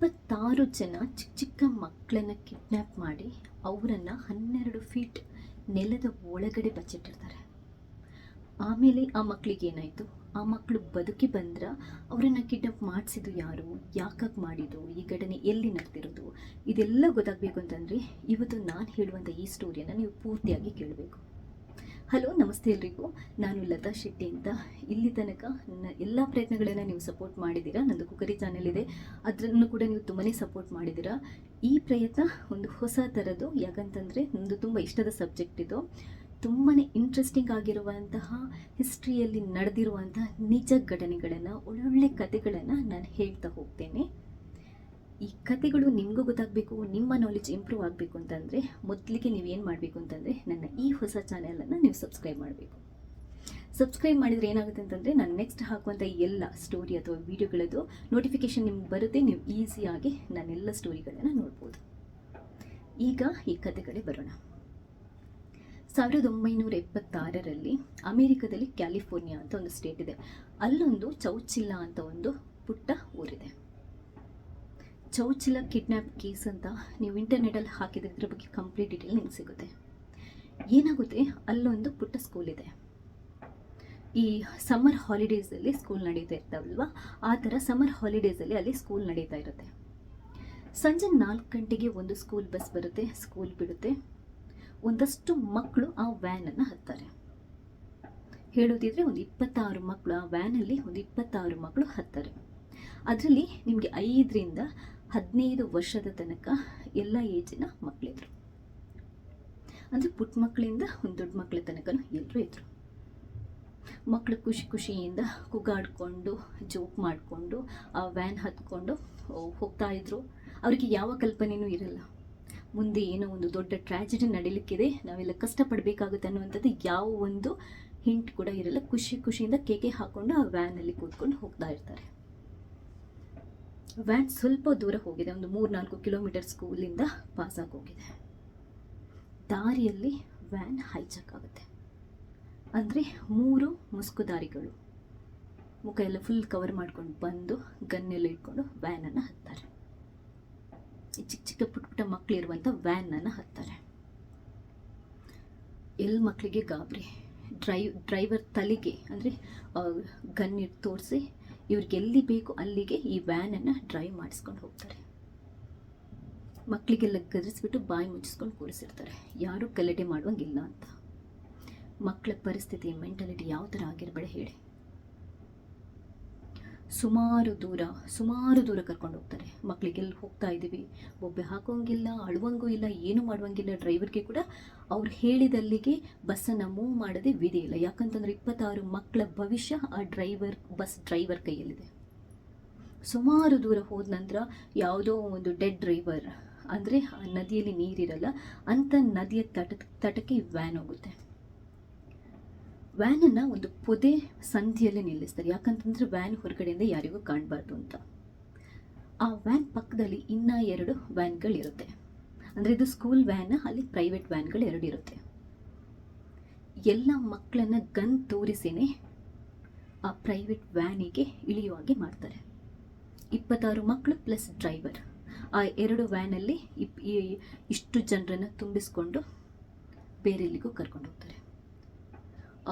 ಇಪ್ಪತ್ತಾರು ಜನ ಚಿಕ್ಕ ಚಿಕ್ಕ ಮಕ್ಕಳನ್ನು ಕಿಡ್ನ್ಯಾಪ್ ಮಾಡಿ ಅವರನ್ನು ಹನ್ನೆರಡು ಫೀಟ್ ನೆಲದ ಒಳಗಡೆ ಬಚ್ಚಿಟ್ಟಿರ್ತಾರೆ. ಆಮೇಲೆ ಆ ಮಕ್ಕಳಿಗೆ ಏನಾಯಿತು? ಆ ಮಕ್ಕಳು ಬದುಕಿ ಬಂದ್ರೆ ಅವರನ್ನು ಕಿಡ್ನಾಪ್ ಮಾಡಿಸಿದ್ದು ಯಾರು? ಯಾಕಾಗಿ ಮಾಡಿದ್ದು? ಈ ಘಟನೆ ಎಲ್ಲಿ ನಡೆದಿರೋದು? ಇದೆಲ್ಲ ಗೊತ್ತಾಗಬೇಕು ಅಂತಂದರೆ, ಇವತ್ತು ನಾನು ಹೇಳುವಂಥ ಈ ಸ್ಟೋರಿಯನ್ನು ನೀವು ಪೂರ್ತಿಯಾಗಿ ಕೇಳಬೇಕು. ಹಲೋ, ನಮಸ್ತೆ ಎಲ್ರಿಗೂ. ನಾನು ಲತಾ ಶೆಟ್ಟಿ ಅಂತ. ಇಲ್ಲಿ ತನಕ ನನ್ನ ಎಲ್ಲ ಪ್ರಯತ್ನಗಳನ್ನು ನೀವು ಸಪೋರ್ಟ್ ಮಾಡಿದ್ದೀರಾ? ನಂದು ಕುಕರಿ ಚಾನೆಲ್ ಇದೆ. ಅದರನ್ನು ಕೂಡ ನೀವು ತುಂಬಾ ಸಪೋರ್ಟ್ ಮಾಡಿದ್ದೀರಾ? ಈ ಪ್ರಯತ್ನ ಒಂದು ಹೊಸ ಥರದ್ದು. ಯಾಕಂತಂದರೆ ನಂದು ತುಂಬ ಇಷ್ಟದ ಸಬ್ಜೆಕ್ಟ್ ಇದು. ತುಂಬಾ ಇಂಟ್ರೆಸ್ಟಿಂಗ್ ಆಗಿರುವಂತಹ ಹಿಸ್ಟ್ರಿಯಲ್ಲಿ ನಡೆದಿರುವಂತಹ ನಿಜ ಘಟನೆಗಳನ್ನು, ಒಳ್ಳೊಳ್ಳೆ ಕಥೆಗಳನ್ನು ನಾನು ಹೇಳ್ತಾ ಹೋಗ್ತೇನೆ. ಈ ಕಥೆಗಳು ನಿಮಗೂ ಗೊತ್ತಾಗಬೇಕು, ನಿಮ್ಮ ನಾಲೆಜ್ ಇಂಪ್ರೂವ್ ಆಗಬೇಕು ಅಂತಂದರೆ ಮೊದಲಿಗೆ ನೀವೇನು ಮಾಡಬೇಕು ಅಂತಂದರೆ ನನ್ನ ಈ ಹೊಸ ಚಾನೆಲನ್ನು ನೀವು ಸಬ್ಸ್ಕ್ರೈಬ್ ಮಾಡಬೇಕು. ಸಬ್ಸ್ಕ್ರೈಬ್ ಮಾಡಿದರೆ ಏನಾಗುತ್ತೆ ಅಂತಂದರೆ ನಾನು ನೆಕ್ಸ್ಟ್ ಹಾಕುವಂಥ ಎಲ್ಲ ಸ್ಟೋರಿ ಅಥವಾ ವೀಡಿಯೋಗಳದ್ದು ನೋಟಿಫಿಕೇಷನ್ ನಿಮ್ಗೆ ಬರುತ್ತೆ, ನೀವು ಈಸಿಯಾಗಿ ನಾನೆಲ್ಲ ಸ್ಟೋರಿಗಳನ್ನು ನೋಡ್ಬೋದು. ಈಗ ಈ ಕತೆಗಳೇ ಬರೋಣ. ಸಾವಿರದ ಒಂಬೈನೂರ ಎಪ್ಪತ್ತಾರರಲ್ಲಿ ಅಮೇರಿಕದಲ್ಲಿ ಕ್ಯಾಲಿಫೋರ್ನಿಯಾ ಅಂತ ಒಂದು ಸ್ಟೇಟ್ ಇದೆ. ಅಲ್ಲೊಂದು ಚೌಚಿಲ್ಲ ಅಂತ ಒಂದು ಪುಟ್ಟ ಊರಿದೆ. ಚೌಚಿಲ್ಲ ಕಿಡ್ನ್ಯಾಪ್ ಕೇಸ್ ಅಂತ ನೀವು ಇಂಟರ್ನೆಟಲ್ಲಿ ಹಾಕಿದ್ರೆ ಇದ್ರ ಬಗ್ಗೆ ಕಂಪ್ಲೀಟ್ ಡೀಟೇಲ್ ನಿಮ್ಗೆ ಸಿಗುತ್ತೆ. ಏನಾಗುತ್ತೆ? ಅಲ್ಲೊಂದು ಪುಟ್ಟ ಸ್ಕೂಲ್ ಇದೆ. ಈ ಸಮ್ಮರ್ ಹಾಲಿಡೇಸಲ್ಲಿ ಸ್ಕೂಲ್ ನಡೀತಾ ಇರ್ತಾವಲ್ವ? ಆ ಥರ ಸಮ್ಮರ್ ಹಾಲಿಡೇಸಲ್ಲಿ ಅಲ್ಲಿ ಸ್ಕೂಲ್ ನಡೀತಾ ಇರುತ್ತೆ. ಸಂಜೆ ನಾಲ್ಕು ಗಂಟೆಗೆ ಒಂದು ಸ್ಕೂಲ್ ಬಸ್ ಬರುತ್ತೆ ಸ್ಕೂಲ್ ಬಿಡುತ್ತೆ. ಒಂದಷ್ಟು ಮಕ್ಕಳು ಆ ವ್ಯಾನನ್ನು ಹತ್ತಾರೆ. ಹೇಳೋದಿದ್ರೆ ಒಂದು ಇಪ್ಪತ್ತಾರು ಮಕ್ಕಳು ಆ ವ್ಯಾನಲ್ಲಿ ಒಂದು ಇಪ್ಪತ್ತಾರು ಮಕ್ಕಳು ಹತ್ತಾರೆ. ಅದರಲ್ಲಿ ನಿಮಗೆ ಐದರಿಂದ ಹದಿನೈದು ವರ್ಷದ ತನಕ ಎಲ್ಲ ಏಜಿನ ಮಕ್ಕಳಿದ್ರು ಅಂದರೆ ಪುಟ್ಟ ಮಕ್ಕಳಿಂದ ಒಂದು ದೊಡ್ಡ ಮಕ್ಕಳ ತನಕನೂ ಎಲ್ಲರೂ ಇದ್ದರು ಮಕ್ಕಳು ಖುಷಿ ಖುಷಿಯಿಂದ ಕುಗಾಡ್ಕೊಂಡು, ಜೋಕ್ ಮಾಡಿಕೊಂಡು, ಆ ವ್ಯಾನ್ ಹತ್ಕೊಂಡು ಹೋಗ್ತಾ ಇದ್ರು. ಅವರಿಗೆ ಯಾವ ಕಲ್ಪನೆಯೂ ಇರಲ್ಲ. ಮುಂದೆ ಏನೋ ಒಂದು ದೊಡ್ಡ ಟ್ರ್ಯಾಜಿಡಿ ನಡೀಲಿಕ್ಕಿದೆ, ನಾವೆಲ್ಲ ಕಷ್ಟಪಡಬೇಕಾಗುತ್ತೆ ಅನ್ನುವಂಥದ್ದು ಯಾವ ಒಂದು ಹಿಂಟ್ ಕೂಡ ಇರಲ್ಲ. ಖುಷಿ ಖುಷಿಯಿಂದ ಕೇಕೆ ಹಾಕ್ಕೊಂಡು ಆ ವ್ಯಾನಲ್ಲಿ ಕೂತ್ಕೊಂಡು ಹೋಗ್ತಾ ಇರ್ತಾರೆ. ವ್ಯಾನ್ ಸ್ವಲ್ಪ ದೂರ ಹೋಗಿದೆ. ಒಂದು ಮೂರು ನಾಲ್ಕು ಕಿಲೋಮೀಟರ್ ಸ್ಕೂಲಿಂದ ಪಾಸಾಗಿ ಹೋಗಿದೆ. ದಾರಿಯಲ್ಲಿ ವ್ಯಾನ್ ಹೈಜಾಕ್ ಆಗುತ್ತೆ. ಅಂದರೆ ಮೂರು ಮುಸ್ಕುದಾರಿಗಳು. ಮುಖ ಎಲ್ಲ ಫುಲ್ ಕವರ್ ಮಾಡ್ಕೊಂಡು ಬಂದು ಗನ್ನೆಲ್ಲ ಇಟ್ಕೊಂಡು ವ್ಯಾನನ್ನು ಹತ್ತಾರೆ. ಚಿಕ್ಕ ಚಿಕ್ಕ ಪುಟ್ಟ ಪುಟ್ಟ ಮಕ್ಕಳಿರುವಂಥ ವ್ಯಾನನ್ನು ಹತ್ತಾರೆ. ಎಲ್ಲಿ ಮಕ್ಕಳಿಗೆ ಗಾಬರಿ. ಡ್ರೈವ್ ಡ್ರೈವರ್ ತಲೆಗೆ ಅಂದರೆ ಗನ್ ತೋರಿಸಿ ಇವ್ರಿಗೆ ಎಲ್ಲಿ ಬೇಕು ಅಲ್ಲಿಗೆ ಈ ವ್ಯಾನನ್ನು ಡ್ರೈವ್ ಮಾಡಿಸ್ಕೊಂಡು ಹೋಗ್ತಾರೆ. ಮಕ್ಕಳಿಗೆಲ್ಲ ಗದರಿಸ್ಬಿಟ್ಟು ಬಾಯಿ ಮುಚ್ಚಿಸ್ಕೊಂಡು ಕೂರಿಸಿರ್ತಾರೆ. ಯಾರೂ ಗಲಾಟೆ ಮಾಡುವಂಗಿಲ್ಲ ಅಂತ. ಮಕ್ಕಳ ಪರಿಸ್ಥಿತಿ ಮೆಂಟಾಲಿಟಿ ಯಾವ ಥರ ಆಗಿರಬೇಡ ಹೇಳಿ ಸುಮಾರು ದೂರ ಸುಮಾರು ದೂರ ಕರ್ಕೊಂಡು ಹೋಗ್ತಾರೆ. ಮಕ್ಕಳಿಗೆಲ್ಲಿ ಹೋಗ್ತಾ ಇದ್ದೀವಿ. ಬೊಬ್ಬೆ ಹಾಕೋಂಗಿಲ್ಲ, ಅಳುವಂಗೂ ಇಲ್ಲ, ಏನು ಮಾಡುವಂಗಿಲ್ಲ. ಡ್ರೈವರ್ಗೆ ಕೂಡ ಅವ್ರು ಹೇಳಿದಲ್ಲಿಗೆ ಬಸ್ಸನ್ನು ಮೂವ್ ಮಾಡದೆ ವಿಧಿ ಇಲ್ಲ. ಯಾಕಂತಂದ್ರೆ ಇಪ್ಪತ್ತಾರು ಮಕ್ಕಳ ಭವಿಷ್ಯ ಆ ಡ್ರೈವರ್, ಬಸ್ ಡ್ರೈವರ್ ಕೈಯಲ್ಲಿದೆ. ಸುಮಾರು ದೂರ ಹೋದ ನಂತರ ಯಾವುದೋ ಒಂದು ಡೆಡ್ ಡ್ರೈವರ್, ಅಂದರೆ ಆ ನದಿಯಲ್ಲಿ ನೀರಿರಲ್ಲ ಅಂಥ ನದಿಯ ತಟ ತಟಕ್ಕೆ ವ್ಯಾನ್ ಹೋಗುತ್ತೆ. ವ್ಯಾನನ್ನು ಒಂದು ಪೊದೆ ಸಂಧಿಯಲ್ಲಿ ನಿಲ್ಲಿಸ್ತಾರೆ. ಯಾಕಂತಂದ್ರೆ ವ್ಯಾನ್ ಹೊರಗಡೆಯಿಂದ ಯಾರಿಗೂ ಕಾಣಬಾರ್ದು ಅಂತ. ಆ ವ್ಯಾನ್ ಪಕ್ಕದಲ್ಲಿ ಇನ್ನೂ ಎರಡು ವ್ಯಾನ್ಗಳಿರುತ್ತೆ ಅಂದರೆ ಇದು ಸ್ಕೂಲ್ ವ್ಯಾನ್ ಅಲ್ಲಿ ಪ್ರೈವೇಟ್ ವ್ಯಾನ್ಗಳು ಎರಡು ಇರುತ್ತೆ. ಎಲ್ಲ ಮಕ್ಕಳನ್ನ ಗನ್ ತೋರಿಸಿನೇ ಆ ಪ್ರೈವೇಟ್ ವ್ಯಾನಿಗೆ ಇಳಿಯುವಾಗೆ ಮಾಡ್ತಾರೆ. ಇಪ್ಪತ್ತಾರು ಮಕ್ಕಳು ಪ್ಲಸ್ ಡ್ರೈವರ್ ಆ ಎರಡು ವ್ಯಾನಲ್ಲಿ ಇಪ್ ಇಷ್ಟು ಜನರನ್ನು ತುಂಬಿಸ್ಕೊಂಡು ಬೇರೆಲ್ಲಿಗೂ ಕರ್ಕೊಂಡು ಹೋಗ್ತಾರೆ.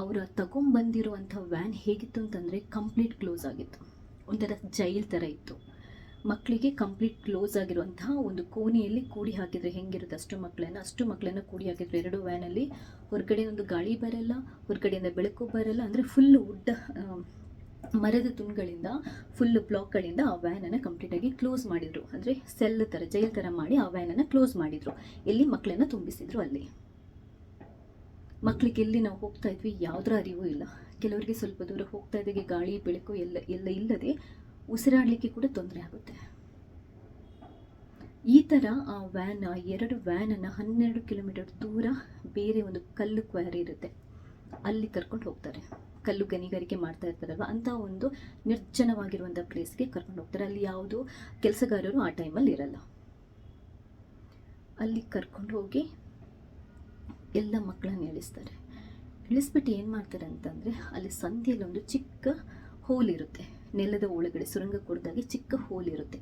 ಅವರ ತಗೊಂಬಂದಿರುವಂಥ ವ್ಯಾನ್ ಹೇಗಿತ್ತು ಅಂತಂದರೆ ಕಂಪ್ಲೀಟ್ ಕ್ಲೋಸ್ ಆಗಿತ್ತು. ಒಂಥರ ಜೈಲ್ ಥರ ಇತ್ತು. ಮಕ್ಕಳಿಗೆ ಕಂಪ್ಲೀಟ್ ಕ್ಲೋಸ್ ಆಗಿರುವಂತಹ ಒಂದು ಕೋಣೆಯಲ್ಲಿ ಕೂಡಿ ಹಾಕಿದರೆ ಹೆಂಗಿರುತ್ತೆ? ಅಷ್ಟು ಮಕ್ಕಳನ್ನು ಅಷ್ಟು ಮಕ್ಕಳನ್ನು ಕೂಡಿ ಹಾಕಿದ್ರು ಎರಡು ವ್ಯಾನಲ್ಲಿ ಹೊರಗಡೆ ಒಂದು ಗಾಳಿ ಬರಲ್ಲ, ಹೊರಗಡೆಯಿಂದ ಬೆಳಕು ಬರಲ್ಲ, ಅಂದರೆ ಫುಲ್ ಉಡ್ಡ ಮರದ ತುಂಡುಗಳಿಂದ ಫುಲ್ ಬ್ಲಾಕ್ಗಳಿಂದ ಆ ವ್ಯಾನನ್ನು ಕಂಪ್ಲೀಟಾಗಿ ಕ್ಲೋಸ್ ಮಾಡಿದರು. ಅಂದರೆ ಸೆಲ್ ಥರ, ಜೈಲ್ ಥರ ಮಾಡಿ ಆ ವ್ಯಾನನ್ನು ಕ್ಲೋಸ್ ಮಾಡಿದರು. ಎಲ್ಲಿ ಮಕ್ಕಳನ್ನು ತುಂಬಿಸಿದರು ಅಲ್ಲಿ. ಮಕ್ಕಳಿಗೆ ಎಲ್ಲಿ ನಾವು ಹೋಗ್ತಾ ಇದ್ವಿ ಯಾವುದರ ಅರಿವು ಇಲ್ಲ. ಕೆಲವರಿಗೆ ಸ್ವಲ್ಪ ದೂರ ಹೋಗ್ತಾ ಇದ್ದಾಗೆ ಗಾಳಿ, ಬೆಳಕು ಎಲ್ಲ ಎಲ್ಲ ಇಲ್ಲದೆ ಉಸಿರಾಡಲಿಕ್ಕೆ ಕೂಡ ತೊಂದರೆ ಆಗುತ್ತೆ. ಈ ಥರ ಆ ವ್ಯಾನ್ ಆ ಎರಡು ವ್ಯಾನನ್ನು ಹನ್ನೆರಡು ಕಿಲೋಮೀಟರ್ ದೂರ ಬೇರೆ ಒಂದು ಕಲ್ಲು ಕ್ವಾರಿ ಇರುತ್ತೆ. ಅಲ್ಲಿ ಕರ್ಕೊಂಡು ಹೋಗ್ತಾರೆ. ಕಲ್ಲು ಗಣಿಗಾರಿಕೆ ಮಾಡ್ತಾ ಇರ್ತಾರಲ್ವ? ಅಂಥ ಒಂದು ನಿರ್ಜನವಾಗಿರುವಂಥ ಪ್ಲೇಸ್ಗೆ ಕರ್ಕೊಂಡು ಹೋಗ್ತಾರೆ. ಅಲ್ಲಿ ಯಾವುದು ಕೆಲಸಗಾರರು ಆ ಟೈಮಲ್ಲಿ ಇರಲ್ಲ. ಅಲ್ಲಿ ಕರ್ಕೊಂಡು ಹೋಗಿ ಎಲ್ಲ ಮಕ್ಕಳನ್ನ ಇಳಿಸ್ತಾರೆ ಇಳಿಸ್ಬಿಟ್ಟು ಏನು ಮಾಡ್ತಾರೆ ಅಂತಂದರೆ, ಅಲ್ಲಿ ಸಂಧಿಯಲ್ಲಿ ಒಂದು ಚಿಕ್ಕ ಹೋಲ್ ಇರುತ್ತೆ. ನೆಲದ ಒಳಗಡೆ, ಸುರಂಗ ಕೊಡ್ದಾಗೆ ಚಿಕ್ಕ ಹೋಲ್ ಇರುತ್ತೆ.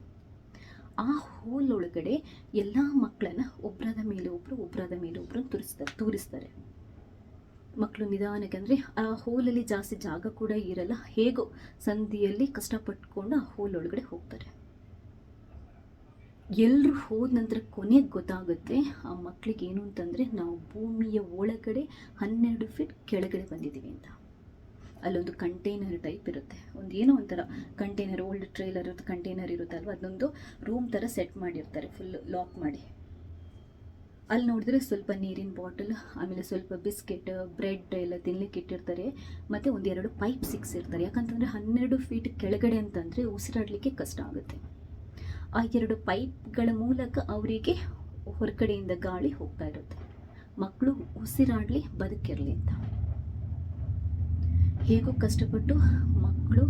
ಆ ಹೋಲ್ ಒಳಗಡೆ ಎಲ್ಲ ಮಕ್ಕಳನ್ನ ಒಬ್ಬರಾದ ಮೇಲೆ ಒಬ್ಬರು ಒಬ್ಬರಾದ ಮೇಲೆ ಒಬ್ಬರು ತೋರಿಸ್ತಾರೆ ತೋರಿಸ್ತಾರೆ. ಮಕ್ಕಳು ನಿಧಾನಕ್ಕೆ ಅಂದರೆ ಆ ಹೋಲಲ್ಲಿ ಜಾಸ್ತಿ ಜಾಗ ಕೂಡ ಇರಲ್ಲ, ಹೇಗೋ ಸಂಧಿಯಲ್ಲಿ ಕಷ್ಟಪಟ್ಕೊಂಡು ಆ ಹೋಲ್ ಒಳಗಡೆ ಹೋಗ್ತಾರೆ. ಎಲ್ಲರೂ ಹೋದ ನಂತರ ಕೊನೆಗೆ ಗೊತ್ತಾಗುತ್ತೆ ಆ ಮಕ್ಕಳಿಗೆ ಏನು ಅಂತಂದರೆ ನಾವು ಭೂಮಿಯ ಒಳಗಡೆ ಹನ್ನೆರಡು ಫೀಟ್ ಕೆಳಗಡೆ ಬಂದಿದ್ದೀವಿ ಅಂತ. ಅಲ್ಲೊಂದು ಕಂಟೈನರ್ ಟೈಪ್ ಇರುತ್ತೆ. ಒಂದು ಏನೋ ಒಂಥರ ಕಂಟೈನರ್ ಓಲ್ಡ್ ಟ್ರೇಲರ್ ಕಂಟೈನರ್ ಇರುತ್ತಲ್ವ? ಅದೊಂದು ರೂಮ್ ಥರ ಸೆಟ್ ಮಾಡಿರ್ತಾರೆ ಫುಲ್ ಲಾಕ್ ಮಾಡಿ. ಅಲ್ಲಿ ನೋಡಿದ್ರೆ ಸ್ವಲ್ಪ ನೀರಿನ ಬಾಟಲ್ ಆಮೇಲೆ ಸ್ವಲ್ಪ ಬಿಸ್ಕೆಟ್ ಬ್ರೆಡ್ ಎಲ್ಲ ತಿನ್ಲಿಕ್ಕೆ ಇಟ್ಟಿರ್ತಾರೆ. ಮತ್ತು ಒಂದೆರಡು ಪೈಪ್ ಸಿಕ್ಸ್ ಇರ್ತಾರೆ. ಯಾಕಂತಂದರೆ ಹನ್ನೆರಡು ಫೀಟ್ ಕೆಳಗಡೆ ಅಂತಂದರೆ ಉಸಿರಾಡಲಿಕ್ಕೆ ಕಷ್ಟ ಆಗುತ್ತೆ. ಆ ಎರಡು ಪೈಪ್ಗಳ ಮೂಲಕ ಅವರಿಗೆ ಹೊರಗಡೆಯಿಂದ ಗಾಳಿ ಹೋಗ್ತಾ ಇರುತ್ತೆ. ಮಕ್ಕಳು ಉಸಿರಾಡಲಿ ಬದುಕಿರಲಿ ಅಂತ ಹೇಗೋ ಕಷ್ಟಪಟ್ಟು ಮಕ್ಕಳು,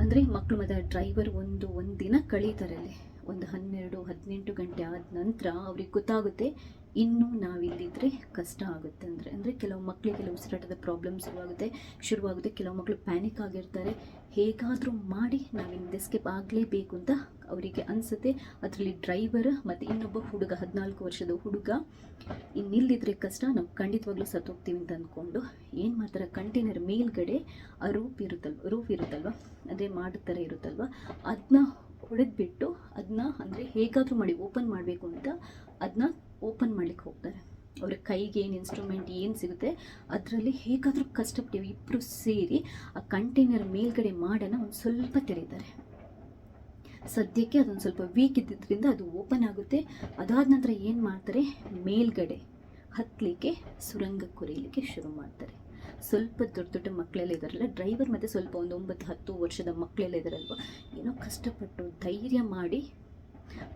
ಅಂದರೆ ಮಕ್ಕಳು ಮತ್ತು ಡ್ರೈವರ್ ಒಂದು ಒಂದು ದಿನ ಕಳೀತಾರೆ ಅಲ್ಲಿ. ಒಂದು ಹನ್ನೆರಡು, ಹದಿನೆಂಟು ಗಂಟೆ ಆದ ನಂತರ ಅವ್ರಿಗೆ ಗೊತ್ತಾಗುತ್ತೆ ಇನ್ನೂ ನಾವಿಲ್ಲಿದ್ದರೆ ಕಷ್ಟ ಆಗುತ್ತೆ ಅಂದರೆ ಅಂದರೆ ಕೆಲವು ಮಕ್ಕಳಿಗೆಲ್ಲ ಉಸಿರಾಟದ ಪ್ರಾಬ್ಲಮ್ ಶುರುವಾಗುತ್ತೆ ಶುರುವಾಗುತ್ತೆ. ಕೆಲವು ಮಕ್ಕಳು ಪ್ಯಾನಿಕ್ ಆಗಿರ್ತಾರೆ. ಹೇಗಾದರೂ ಮಾಡಿ ನಾವಿಂದ ಎಸ್ಕೇಪ್ ಆಗಲೇಬೇಕು ಅಂತ ಅವರಿಗೆ ಅನಿಸುತ್ತೆ. ಅದರಲ್ಲಿ ಡ್ರೈವರ್ ಮತ್ತು ಇನ್ನೊಬ್ಬ ಹುಡುಗ, ಹದಿನಾಲ್ಕು ವರ್ಷದ ಹುಡುಗ ಇನ್ನಿಲ್ಲದಿದ್ದರೆ ಕಷ್ಟ, ನಾವು ಖಂಡಿತವಾಗ್ಲೂ ಸತ್ತೋಗ್ತೀವಿ ಅಂತ ಅಂದ್ಕೊಂಡು ಏನು ಮಾಡ್ತಾರೆ, ಕಂಟೈನರ್ ಮೇಲ್ಗಡೆ ಆ ರೂಪ್ ಇರುತ್ತಲ್ವ ರೂಫ್ ಇರುತ್ತಲ್ವ, ಅದೇ ಮಾಡೋ ಥರ ಇರುತ್ತಲ್ವ ಅದನ್ನ ಹೊಡೆದ್ಬಿಟ್ಟು ಅದನ್ನ ಅಂದರೆ ಹೇಗಾದರೂ ಮಾಡಿ ಓಪನ್ ಮಾಡಬೇಕು ಅಂತ ಅದನ್ನ ಓಪನ್ ಮಾಡ್ಲಿಕ್ಕೆ ಹೋಗ್ತಾರೆ. ಅವ್ರ ಕೈಗೆ ಏನು ಇನ್ಸ್ಟ್ರೂಮೆಂಟ್ ಏನು ಸಿಗುತ್ತೆ, ಅದರಲ್ಲಿ ಹೇಗಾದರೂ ಕಷ್ಟಪಟ್ಟು ಇಬ್ಬರು ಸೇರಿ ಆ ಕಂಟೈನರ್ ಮೇಲ್ಗಡೆ ಮಾಡೋಣ ಒಂದು ಸ್ವಲ್ಪ ತೆರೀತಾರೆ. ಸದ್ಯಕ್ಕೆ ಅದೊಂದು ಸ್ವಲ್ಪ ವೀಕ್ ಇದ್ದಿದ್ದರಿಂದ ಅದು ಓಪನ್ ಆಗುತ್ತೆ. ಅದಾದ ನಂತರ ಏನು ಮಾಡ್ತಾರೆ, ಮೇಲ್ಗಡೆ ಹತ್ತಲಿಕ್ಕೆ ಸುರಂಗ ಕೊರೆಯಲಿಕ್ಕೆ ಶುರು ಮಾಡ್ತಾರೆ. ಸ್ವಲ್ಪ ದೊಡ್ಡ ದೊಡ್ಡ ಮಕ್ಕಳೆಲ್ಲ ಇದ್ದಾರಲ್ಲ ಡ್ರೈವರ್ ಮತ್ತು ಸ್ವಲ್ಪ ಒಂದು ಒಂಬತ್ತು ಹತ್ತು ವರ್ಷದ ಮಕ್ಕಳೆಲ್ಲ ಇದ್ದಾರಲ್ವ ಏನೋ ಕಷ್ಟಪಟ್ಟು ಧೈರ್ಯ ಮಾಡಿ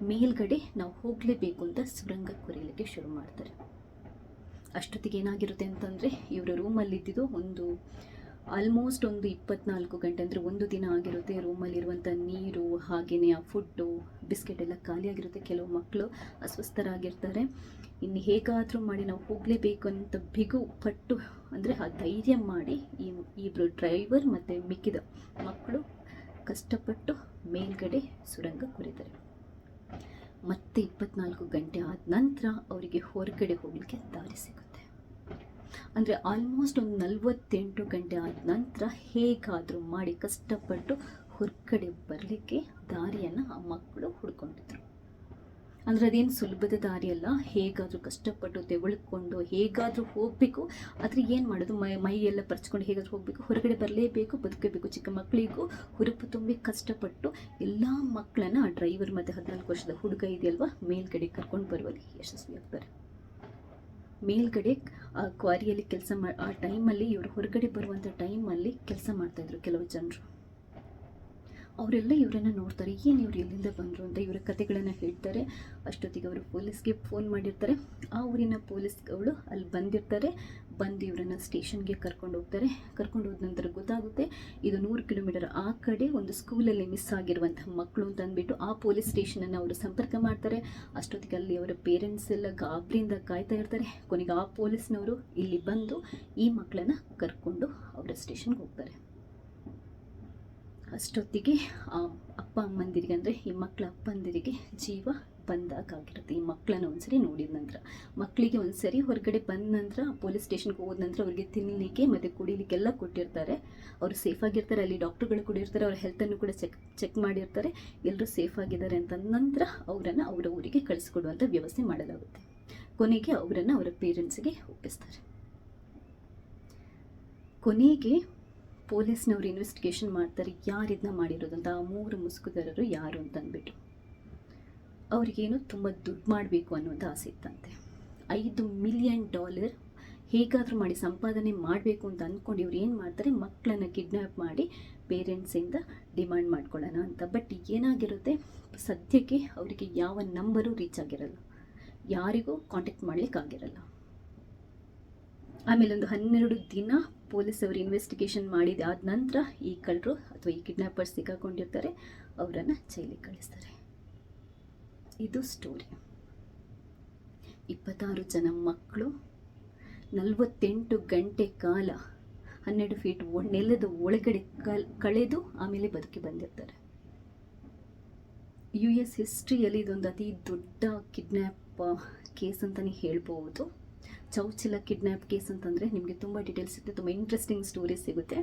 ಮೇಲ್ಗಡೆ ನಾವು ಹೋಗಲೇಬೇಕು ಅಂತ ಸುರಂಗ ಕೊರೆಯಲಿಕ್ಕೆ ಶುರು ಮಾಡ್ತಾರೆ. ಅಷ್ಟೊತ್ತಿಗೆ ಏನಾಗಿರುತ್ತೆ ಅಂತಂದರೆ, ಇವರ ರೂಮಲ್ಲಿದ್ದಿದ್ದು ಒಂದು ಆಲ್ಮೋಸ್ಟ್ ಒಂದು ಇಪ್ಪತ್ನಾಲ್ಕು ಗಂಟೆ, ಅಂದರೆ ಒಂದು ದಿನ ಆಗಿರುತ್ತೆ ರೂಮಲ್ಲಿರುವಂಥ ನೀರು ಹಾಗೆಯೇ ಆ ಫುಡ್ಡು ಬಿಸ್ಕೆಟ್ ಎಲ್ಲ ಖಾಲಿಯಾಗಿರುತ್ತೆ. ಕೆಲವು ಮಕ್ಕಳು ಅಸ್ವಸ್ಥರಾಗಿರ್ತಾರೆ. ಇನ್ನು ಹೇಗಾದರೂ ಮಾಡಿ ನಾವು ಹೋಗಲೇಬೇಕು ಅಂತ ಬಿಗು ಪಟ್ಟು ಅಂದರೆ ಆ ಧೈರ್ಯ ಮಾಡಿ ಈ ಇಬ್ಬರು ಡ್ರೈವರ್ ಮತ್ತು ಮಿಕ್ಕಿದ ಮಕ್ಕಳು ಕಷ್ಟಪಟ್ಟು ಮೇಲ್ಗಡೆ ಸುರಂಗ ಕೊರಿತಾರೆ ಮತ್ತೆ ಇಪ್ಪತ್ನಾಲ್ಕು ಗಂಟೆ ಆದ ನಂತರ ಅವರಿಗೆ ಹೊರಗಡೆ ಹೋಗಲಿಕ್ಕೆ ದಾರಿ ಸಿಗುತ್ತೆ. ಅಂದರೆ ಆಲ್ಮೋಸ್ಟ್ ಒಂದು ನಲವತ್ತೆಂಟು ಗಂಟೆ ಆದ ನಂತರ ಹೇಗಾದರೂ ಮಾಡಿ ಕಷ್ಟಪಟ್ಟು ಹೊರಗಡೆ ಬರಲಿಕ್ಕೆ ದಾರಿಯನ್ನು ಆ ಮಕ್ಕಳು ಹುಡ್ಕೊಂಡಿದ್ರು ಅಂದರೆ ಅದೇನು ಸುಲಭದ ದಾರಿ ಅಲ್ಲ. ಹೇಗಾದರೂ ಕಷ್ಟಪಟ್ಟು ತೆಗೊಳ್ಕೊಂಡು ಹೇಗಾದರೂ ಹೋಗಬೇಕು. ಆದರೆ ಏನು ಮಾಡೋದು? ಮೈ ಮೈ ಎಲ್ಲ ಪರ್ಚ್ಕೊಂಡು ಹೇಗಾದರೂ ಹೋಗಬೇಕು. ಹೊರಗಡೆ ಬರಲೇಬೇಕು, ಬದುಕಬೇಕು ಚಿಕ್ಕ ಮಕ್ಕಳಿಗೂ ಹುರುಪು ತುಂಬಿ ಕಷ್ಟಪಟ್ಟು ಎಲ್ಲ ಮಕ್ಕಳನ್ನ ಆ ಡ್ರೈವರ್ ಮತ್ತು ಹದಿನಾಲ್ಕು ವರ್ಷದ ಹುಡುಗ ಇದೆಯಲ್ವ? ಮೇಲ್ಗಡೆ ಕರ್ಕೊಂಡು ಬರುವಲ್ಲಿ ಯಶಸ್ವಿಯಾಗ್ತಾರೆ ಮೇಲ್ಗಡೆ, ಆ ಕ್ವಾರಿಯಲ್ಲಿ ಕೆಲಸ ಮಾ, ಆ ಟೈಮಲ್ಲಿ ಇವರು ಹೊರಗಡೆ ಬರುವಂಥ ಟೈಮಲ್ಲಿ ಕೆಲಸ ಮಾಡ್ತಾಯಿದ್ರು ಕೆಲವು ಜನರು. ಅವರೆಲ್ಲ ಇವರನ್ನು ನೋಡ್ತಾರೆ. ಏನು ಇವರು ಎಲ್ಲಿಂದ ಬಂದರು ಅಂತ ಇವರ ಕತೆಗಳನ್ನು ಹೇಳ್ತಾರೆ. ಅಷ್ಟೊತ್ತಿಗೆ ಅವರು ಪೊಲೀಸ್ಗೆ ಫೋನ್ ಮಾಡಿರ್ತಾರೆ. ಆ ಊರಿನ ಪೊಲೀಸ್ಗಳು ಅಲ್ಲಿ ಬಂದಿರ್ತಾರೆ. ಬಂದು ಇವರನ್ನು ಸ್ಟೇಷನ್ಗೆ ಕರ್ಕೊಂಡು ಹೋಗ್ತಾರೆ. ಕರ್ಕೊಂಡು ಹೋದ ನಂತರ ಗೊತ್ತಾಗುತ್ತೆ, ಇದು ನೂರು ಕಿಲೋಮೀಟರ್ ಆ ಕಡೆ ಒಂದು ಸ್ಕೂಲಲ್ಲಿ ಮಿಸ್ ಆಗಿರುವಂಥ ಮಕ್ಕಳು ಅಂತ ಅಂದ್ಬಿಟ್ಟು ಆ ಪೊಲೀಸ್ ಸ್ಟೇಷನನ್ನು ಅವರು ಸಂಪರ್ಕ ಮಾಡ್ತಾರೆ. ಅಷ್ಟೊತ್ತಿಗೆ ಅಲ್ಲಿ ಅವರ ಪೇರೆಂಟ್ಸ್ ಎಲ್ಲ ಗಾಬರಿಯಿಂದ ಕಾಯ್ತಾ ಇರ್ತಾರೆ. ಕೊನೆಗೆ ಆ ಪೊಲೀಸ್ನವರು ಇಲ್ಲಿ ಬಂದು ಈ ಮಕ್ಕಳನ್ನು ಕರ್ಕೊಂಡು ಅವರ ಸ್ಟೇಷನ್ಗೆ ಹೋಗ್ತಾರೆ. ಅಷ್ಟೊತ್ತಿಗೆ ಅಪ್ಪ ಅಮ್ಮಂದಿರಿಗೆ ಅಂದರೆ ಈ ಮಕ್ಕಳ ಅಪ್ಪಂದಿರಿಗೆ ಜೀವ ಬಂದಾಗಿರುತ್ತೆ ಈ ಮಕ್ಕಳನ್ನ ಒಂದ್ಸರಿ ನೋಡಿದ ನಂತರ. ಮಕ್ಕಳಿಗೆ ಒಂದ್ಸರಿ ಹೊರಗಡೆ ಬಂದ ನಂತರ, ಪೊಲೀಸ್ ಸ್ಟೇಷನ್ಗೆ ಹೋದ ನಂತರ ಅವರಿಗೆ ತಿನ್ನಲಿಕ್ಕೆ ಮತ್ತು ಕುಡಿಲಿಕ್ಕೆಲ್ಲ ಕೊಟ್ಟಿರ್ತಾರೆ. ಅವರು ಸೇಫ್ ಆಗಿರ್ತಾರೆ, ಅಲ್ಲಿ ಡಾಕ್ಟರ್ಗಳು ಕೂಡ ಇರ್ತಾರೆ, ಅವ್ರ ಹೆಲ್ತನ್ನು ಕೂಡ ಚೆಕ್ ಚೆಕ್ ಮಾಡಿರ್ತಾರೆ. ಎಲ್ಲರೂ ಸೇಫ್ ಆಗಿದ್ದಾರೆ ಅಂತ ನಂತರ ಅವರನ್ನು ಅವರ ಊರಿಗೆ ಕಳಿಸ್ಕೊಡುವಂಥ ವ್ಯವಸ್ಥೆ ಮಾಡಲಾಗುತ್ತೆ. ಕೊನೆಗೆ ಅವರನ್ನು ಅವರ ಪೇರೆಂಟ್ಸ್ಗೆ ಒಪ್ಪಿಸ್ತಾರೆ. ಕೊನೆಗೆ ಪೊಲೀಸ್ನವರು ಇನ್ವೆಸ್ಟಿಗೇಷನ್ ಮಾಡ್ತಾರೆ, ಯಾರು ಇದನ್ನ ಮಾಡಿರೋದು ಅಂತ ಆ ಮೂರು ಮುಸುಕುದಾರರು ಯಾರು ಅಂತ ಅಂದ್ಬಿಟ್ಟು ಅವ್ರಿಗೇನು ತುಂಬ ದುಡ್ಡು ಮಾಡಬೇಕು ಅನ್ನೋದು ಆಸೆ ಇತ್ತಂತೆ. ಐದು ಮಿಲಿಯನ್ ಡಾಲರ್ ಹೇಗಾದರೂ ಮಾಡಿ ಸಂಪಾದನೆ ಮಾಡಬೇಕು ಅಂತ ಅಂದ್ಕೊಂಡು ಇವ್ರು ಏನು ಮಾಡ್ತಾರೆ ಮಕ್ಕಳನ್ನು ಕಿಡ್ನ್ಯಾಪ್ ಮಾಡಿ ಪೇರೆಂಟ್ಸಿಂದ ಡಿಮ್ಯಾಂಡ್ ಮಾಡ್ಕೊಳ್ಳೋಣ ಅಂತ. ಬಟ್ ಏನಾಗಿರುತ್ತೆ, ಸದ್ಯಕ್ಕೆ ಅವರಿಗೆ ಯಾವ ನಂಬರು ರೀಚ್ ಆಗಿರಲ್ಲ. ಯಾರಿಗೂ ಕಾಂಟ್ಯಾಕ್ಟ್ ಮಾಡಲಿಕ್ಕಾಗಿರಲ್ಲ. ಆಮೇಲೆ ಒಂದು ಹನ್ನೆರಡು ದಿನ ಪೊಲೀಸ್ ಅವರು ಇನ್ವೆಸ್ಟಿಗೇಷನ್ ಮಾಡಿದ ಆದ ನಂತರ ಈ ಕಳ್ಳರು ಅಥವಾ ಈ ಕಿಡ್ನಾಪರ್ಸ್ ಸಿಕ್ಕಾಕೊಂಡಿರ್ತಾರೆ. ಅವರನ್ನು ಜೈಲಿಗೆ ಕಳಿಸ್ತಾರೆ. ಇದು ಸ್ಟೋರಿ ಇಪ್ಪತ್ತಾರು ಜನ ಮಕ್ಕಳು, ನಲವತ್ತೆಂಟು ಗಂಟೆ ಕಾಲ, ಹನ್ನೆರಡು ಫೀಟ್ ನೆಲದ ಒಳಗಡೆ ಕಳೆದು ಆಮೇಲೆ ಬದುಕಿ ಬಂದಿರ್ತಾರೆ. ಯು ಎಸ್ ಹಿಸ್ಟ್ರಿಯಲ್ಲಿ ಇದೊಂದು ಅತಿ ದೊಡ್ಡ ಕಿಡ್ನ್ಯಾಪ್ ಕೇಸ್ ಅಂತಲೇ ಹೇಳ್ಬೋದು. ಚೌಚಿಲ ಕಿಡ್ನ್ಯಾಪ್ ಕೇಸ್ ಅಂತಂದರೆ ನಿಮಗೆ ತುಂಬ ಡೀಟೇಲ್ಸ್ ಸಿಗುತ್ತೆ ತುಂಬ ಇಂಟ್ರೆಸ್ಟಿಂಗ್ ಸ್ಟೋರಿ ಸಿಗುತ್ತೆ.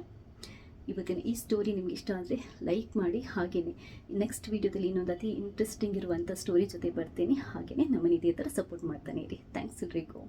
ಇವತ್ತಿನ ಈ ಸ್ಟೋರಿ ನಿಮ್ಗೆ ಇಷ್ಟ ಆದರೆ ಲೈಕ್ ಮಾಡಿ ಹಾಗೆಯೇ ನೆಕ್ಸ್ಟ್ ವೀಡಿಯೋದಲ್ಲಿ ಇನ್ನೊಂದು ಅತಿ ಇಂಟ್ರೆಸ್ಟಿಂಗ್ ಇರುವಂಥ ಸ್ಟೋರಿ ಜೊತೆ ಬರ್ತೀನಿ. ಹಾಗೆಯೇ ನಮ್ಮನ್ನು ಇದೇ ಥರ ಸಪೋರ್ಟ್ ಮಾಡ್ತಾನೆ ಇರಿ. ಥ್ಯಾಂಕ್ಸ್ ಎಲ್ರಿಗೂ.